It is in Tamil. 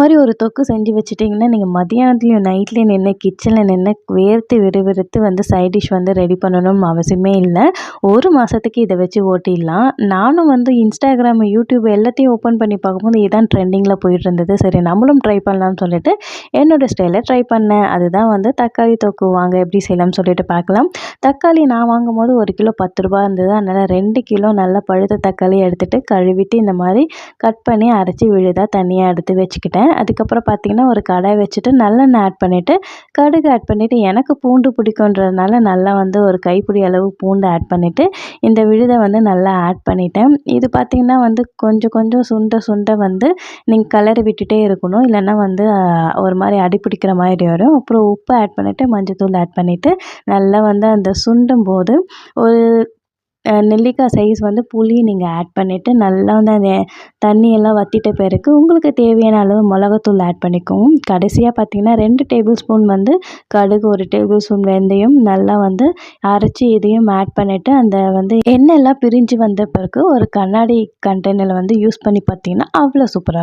மாதிரி ஒரு தொக்கு செஞ்சு வச்சுட்டிங்கன்னா நீங்கள் மதியானத்துலேயும் நைட்லேயும் நின்று கிச்சனில் நின்று வேர்த்து விறுவிறுத்து வந்து சைட் டிஷ் வந்து ரெடி பண்ணணும்னு அவசியமே இல்லை. ஒரு மாதத்துக்கு இதை வச்சு ஓட்டிடலாம். நானும் வந்து இன்ஸ்டாகிராம் யூடியூப் எல்லாத்தையும் ஓப்பன் பண்ணி பார்க்கும்போது இதுதான் ட்ரெண்டிங்கில் போயிட்டு இருந்தது. சரி நம்மளும் ட்ரை பண்ணலாம்னு சொல்லிட்டு என்னோடய ஸ்டைலில் ட்ரை பண்ணேன். அதுதான் வந்து தக்காளி தொக்கு. வாங்க எப்படி செய்யலாம்னு சொல்லிட்டு பார்க்கலாம். தக்காளி நான் வாங்கும்போது ஒரு கிலோ பத்து ரூபா இருந்தது. அதனால் ரெண்டு கிலோ நல்லா பழுத்த தக்காளி எடுத்துகிட்டு கழுவிட்டு இந்த மாதிரி கட் பண்ணி அரைச்சி விழுதாக தனியாக எடுத்து வச்சுக்கிட்டேன். அதுக்கப்புறம் பார்த்திங்கன்னா ஒரு கடாய் வச்சுட்டு நல்லெண்ணெய் ஆட் பண்ணிவிட்டு கடுகு ஆட் பண்ணிவிட்டு எனக்கு பூண்டு பிடிக்குன்றதுனால நல்லா வந்து ஒரு கைப்பிடி அளவு பூண்டு ஆட் பண்ணிவிட்டு இந்த விழுதை வந்து நல்லா ஆட் பண்ணிட்டேன். இது பார்த்திங்கன்னா வந்து கொஞ்சம் கொஞ்சம் சுண்ட சுண்ட வந்து நீங்கள் கலரை விட்டுட்டே இருக்கணும். இல்லைன்னா வந்து ஒரு மாதிரி அடி பிடிக்கிற மாதிரி வரும். அப்புறம் உப்பு ஆட் பண்ணிவிட்டு மஞ்சள் தூள் ஆட் பண்ணிவிட்டு நல்லா வந்து அந்த சுண்டும் போது ஒரு நெல்லிக்காய் சைஸ் வந்து புளி நீங்கள் ஆட் பண்ணிவிட்டு நல்லா வந்து அந்த தண்ணியெல்லாம் வற்றிட்ட பிறகு உங்களுக்கு தேவையான அளவு மிளகாத்தூள் ஆட் பண்ணிக்கோங்க கடைசியாக பார்த்தீங்கன்னா ரெண்டு டேபிள் ஸ்பூன் வந்து கடுகு ஒரு டேபிள் ஸ்பூன் வெந்தயம் நல்லா வந்து அரைச்சி இதையும் ஆட் பண்ணிவிட்டு அந்த வந்து எண்ணெயெல்லாம் பிரிஞ்சு வந்த பிறகு ஒரு கண்ணாடி கண்டெய்னரில் வந்து யூஸ் பண்ணி பார்த்தீங்கன்னா அவ்வளோ சூப்பராக